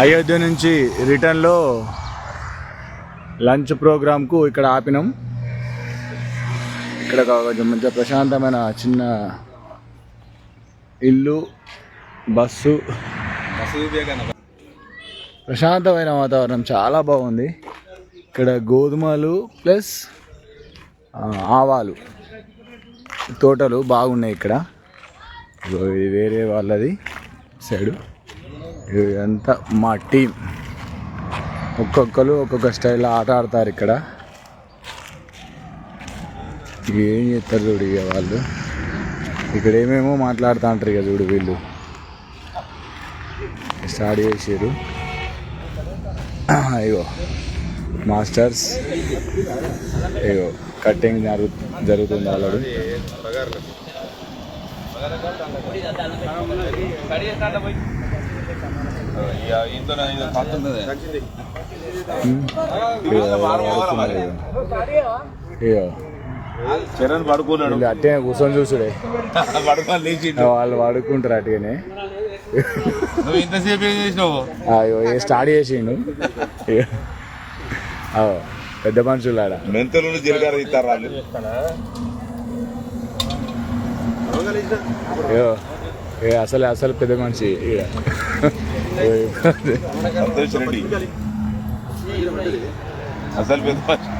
అయోధ్య నుంచి రిటర్న్లో లంచ్ ప్రోగ్రామ్కు ఇక్కడ ఆపినాం. ఇక్కడ మంచి కొంచెం మంచిగా ప్రశాంతమైన చిన్న ఇల్లు బస్సు. ప్రశాంతమైన వాతావరణం చాలా బాగుంది. ఇక్కడ గోధుమలు ప్లస్ ఆవాలు తోటలు బాగున్నాయి ఇక్కడ. వేరే వాళ్ళది సైడు. ఇదంతా మా టీం. ఒక్కొక్కరు ఒక్కొక్క స్టైల్లో ఆట ఆడతారు ఇక్కడ. ఏం చేస్తారు చూడు ఇక వాళ్ళు. ఇక్కడ ఏమేమో మాట్లాడుతూ ఉంటారు ఇక చూడు వీళ్ళు. స్టార్ట్ చేసారు అయ్యో మాస్టర్స్. అయ్యో కటింగ్ జరుగు జరుగుతుంది ఆల్రెడీ. ఇగో చరణ్ పడుకున్నాడు. అట్టే కూర్చొని చూసుడే. పడుకొని లేచి వాళ్ళు వాడుకుంటారు అటుగానే నువ్వు ఇంతసేపు ఏం చేసినావు? అయ్యో స్టార్ట్ చేసిండు. పెద్ద మనుషులు ఆడ మెంతులు జీలకర్ర ఇస్తారు వాళ్ళు. అయ్యో అసలు అసలు పెద్ద మనిషి. ఇక. సంతోష్ రెడ్డి అసలు పెద్ద మనిషి.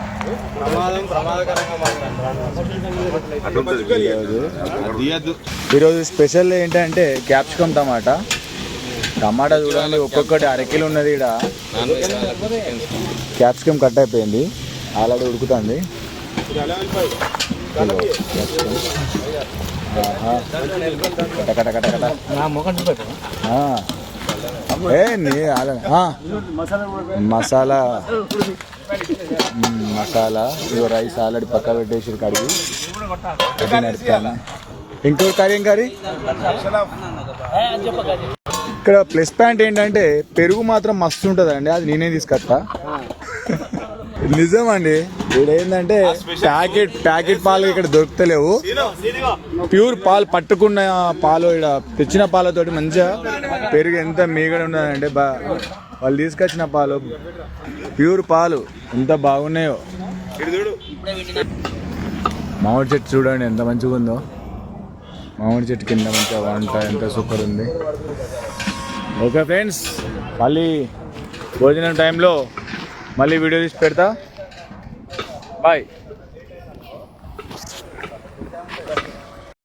ఈరోజు స్పెషల్ ఏంటంటే క్యాప్సికమ్ టమాటా. టమాటా చూడండి ఒక్కొక్కటి అరకిలో ఉన్నది ఇక్కడ క్యాప్సికమ్ కట్ అయిపోయింది. ఆల్రెడీ ఉడుకుతుంది. కట కట కట కట. ఏ నీ ఆల- మసాలా మసాలా ఇగో రైస్ ఆల్రెడీ పక్క పెట్టేసి కడిగి. అది నడుస్తాను ఇంకో కర్రీ ఏం కర్రీ? ఇక్కడ ప్లస్ పాయింట్ ఏంటంటే పెరుగు మాత్రం మస్తు ఉంటుందండి. అది నేనే తీసుకొస్తా. నిజం అండి ఏంటంటే ప్యాకెట్ ప్యాకెట్ పాలు ఇక్కడ దొరుకుతలేవు. ప్యూర్ పాలు పట్టుకున్న పాలు ఇక్కడ తెచ్చిన పాలతోటి మంచిగా పెరుగు ఎంత మీగడ ఉన్నదంటే బా వాళ్ళు తీసుకొచ్చిన పాలు ప్యూర్ పాలు ఎంత బాగున్నాయో. మామిడి చెట్టు చూడండి ఎంత మంచిగా ఉందో. మామిడి చెట్టు కింద మంచిగా వంట ఎంత సూపర్ ఉంది. ఓకే ఫ్రెండ్స్ మళ్ళీ భోజనం టైంలో మళ్ళీ వీడియో తీసి పెడతా. బాయ్